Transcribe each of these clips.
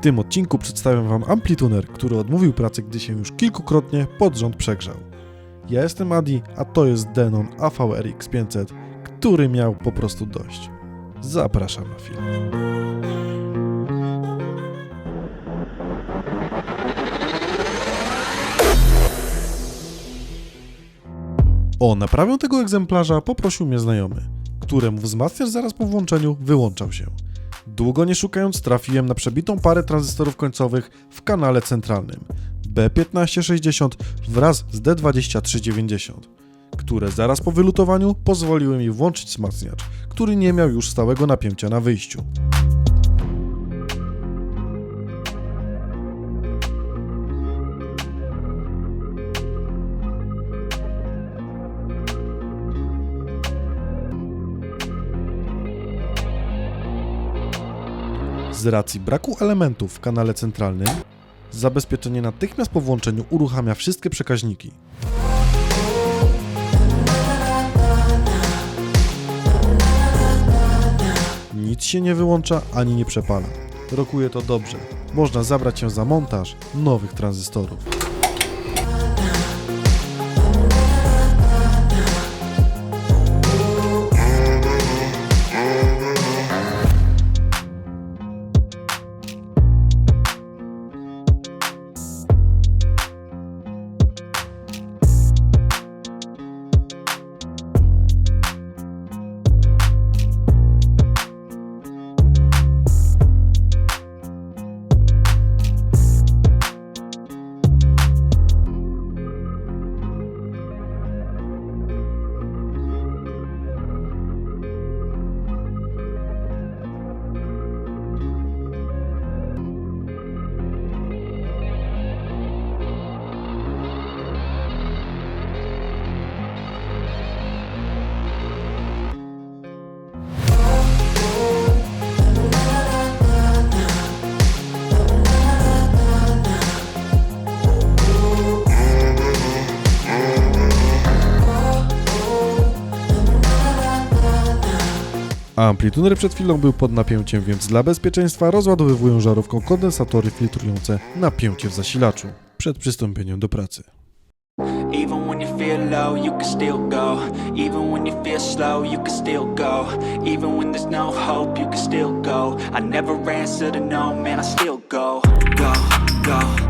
tym odcinku przedstawiam Wam Amplituner, który odmówił pracy, gdy się już kilkukrotnie pod rząd przegrzał. Ja jestem Adi, a to jest Denon AVRX 500, który miał po prostu dość. Zapraszam na film. O naprawę tego egzemplarza poprosił mnie znajomy, któremu wzmacniacz zaraz po włączeniu wyłączał się. Długo nie szukając trafiłem na przebitą parę tranzystorów końcowych w kanale centralnym B1560 wraz z D2390, które zaraz po wylutowaniu pozwoliły mi włączyć wzmacniacz, który nie miał już stałego napięcia na wyjściu. Z racji braku elementów w kanale centralnym, zabezpieczenie natychmiast po włączeniu uruchamia wszystkie przekaźniki. Nic się nie wyłącza ani nie przepala. Rokuje to dobrze. Można zabrać się za montaż nowych tranzystorów. Amplituner przed chwilą był pod napięciem, więc dla bezpieczeństwa rozładowywuję żarówką kondensatory filtrujące napięcie w zasilaczu przed przystąpieniem do pracy. Even when you feel low, you can still go. Even when you feel slow, you can still go. Even when there's no hope, you can still go. I never answer to no, man, I still go, go, go,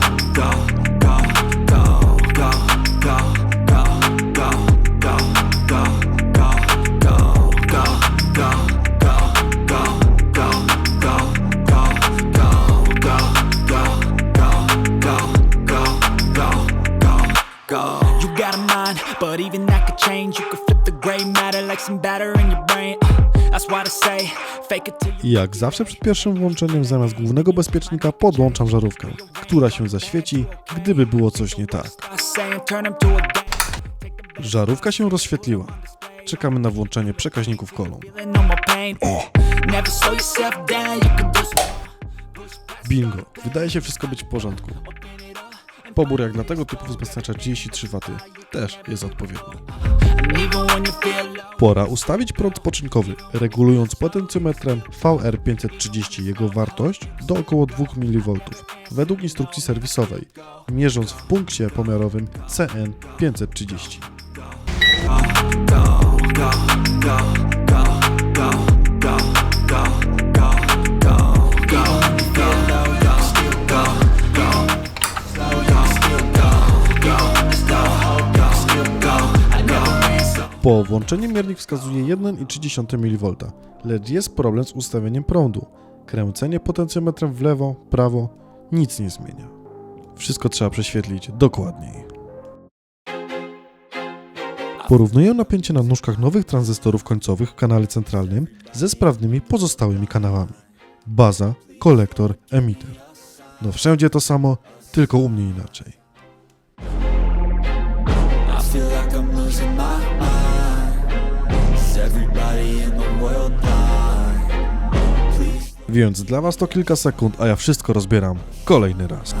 go. You got a mind, but even that could change. You could flip the gray matter like some batter in your brain. Uh, That's why they say, fake it till you. I jak zawsze przed pierwszym włączeniem zamiast głównego bezpiecznika podłączam żarówkę, która się zaświeci, gdyby było coś nie tak. I. Żarówka się rozświetliła. Czekamy na włączenie przekaźników kolą. No some. Bingo, wydaje się wszystko być w porządku. Pobór jak dla tego typu wzmacniacza 33 W też jest odpowiedni. Pora ustawić prąd spoczynkowy, regulując potencjometrem VR530 jego wartość do około 2 mV według instrukcji serwisowej, mierząc w punkcie pomiarowym CN530. Po włączeniu miernik wskazuje 1,3 mV, lecz jest problem z ustawieniem prądu. Kręcenie potencjometrem w lewo, prawo nic nie zmienia. Wszystko trzeba prześwietlić dokładniej. Porównuję napięcie na nóżkach nowych tranzystorów końcowych w kanale centralnym ze sprawnymi pozostałymi kanałami. Baza, kolektor, emiter. No wszędzie to samo, tylko u mnie inaczej. Więc dla was to kilka sekund, a ja wszystko rozbieram kolejny raz.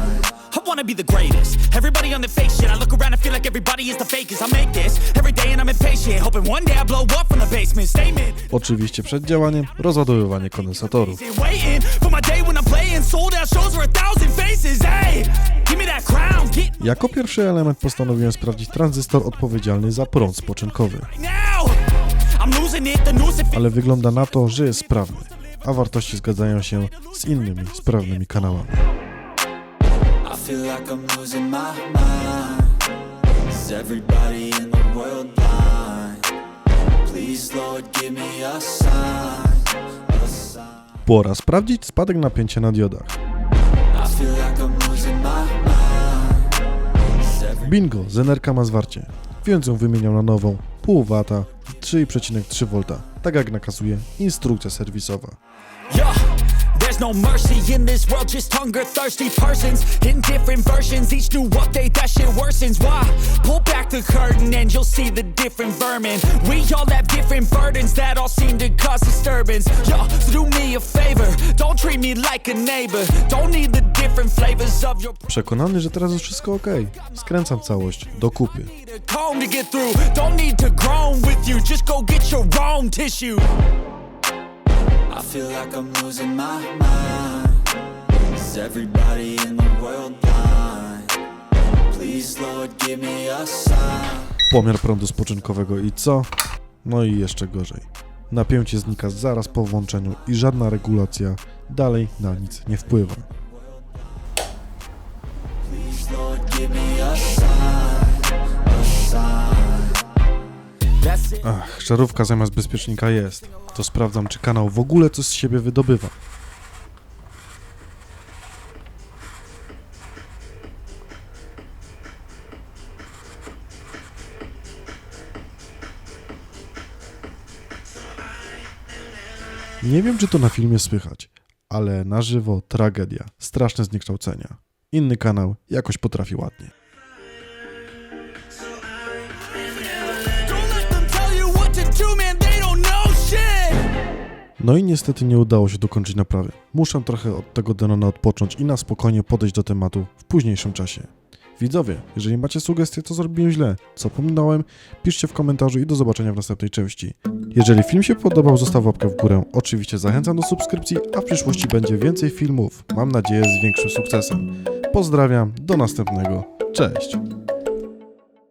Wanna be the greatest. Everybody on the fake shit. I look around and feel like everybody is the fakest. I make this every day and I'm impatient. Hoping one day I blow up from the basement. Statement. Oczywiście przed działaniem rozładowywanie kondensatorów. Jako pierwszy element postanowiłem sprawdzić tranzystor odpowiedzialny za prąd spoczynkowy, now. Ale wygląda na to, że jest sprawny, a wartości zgadzają się z innymi sprawnymi kanałami. Pora sprawdzić spadek napięcia na diodach. Bingo, zenerka ma zwarcie, więc ją wymieniam na nową, pół wata, 3,3 V, tak jak nakazuje instrukcja serwisowa. There's no mercy in this world, just hunger thirsty persons in different versions. Each new update, that shit worsens. Why? Pull back the curtain and you'll see the different vermin. We all have different burdens that all seem to cause disturbance. So do me a favor, don't treat me like a neighbor. Don't need the different flavors of your Przekonany, że teraz już wszystko ok, skręcam całość do kupy. need a comb to get through. Don't need to groan with you, just go get your own tissue. I feel like I'm losing my mind. Is everybody in the world blind? Please, Lord, give me a sign. Pomiar prądu spoczynkowego i co? No i jeszcze gorzej. Napięcie znika zaraz po włączeniu i żadna regulacja dalej na nic nie wpływa. Please, Lord, give me a sign. Ach, żarówka zamiast bezpiecznika jest. To sprawdzam, czy kanał w ogóle coś z siebie wydobywa. Nie wiem, czy to na filmie słychać, ale na żywo tragedia, straszne zniekształcenia. Inny kanał jakoś potrafi ładnie. No i niestety nie udało się dokończyć naprawy. Muszę trochę od tego Denona odpocząć i na spokojnie podejść do tematu w późniejszym czasie. Widzowie, jeżeli macie sugestie, co zrobiłem źle, co pominąłem, piszcie w komentarzu i do zobaczenia w następnej części. Jeżeli film się podobał, zostaw łapkę w górę. Oczywiście zachęcam do subskrypcji, a w przyszłości będzie więcej filmów. Mam nadzieję z większym sukcesem. Pozdrawiam, do następnego. Cześć!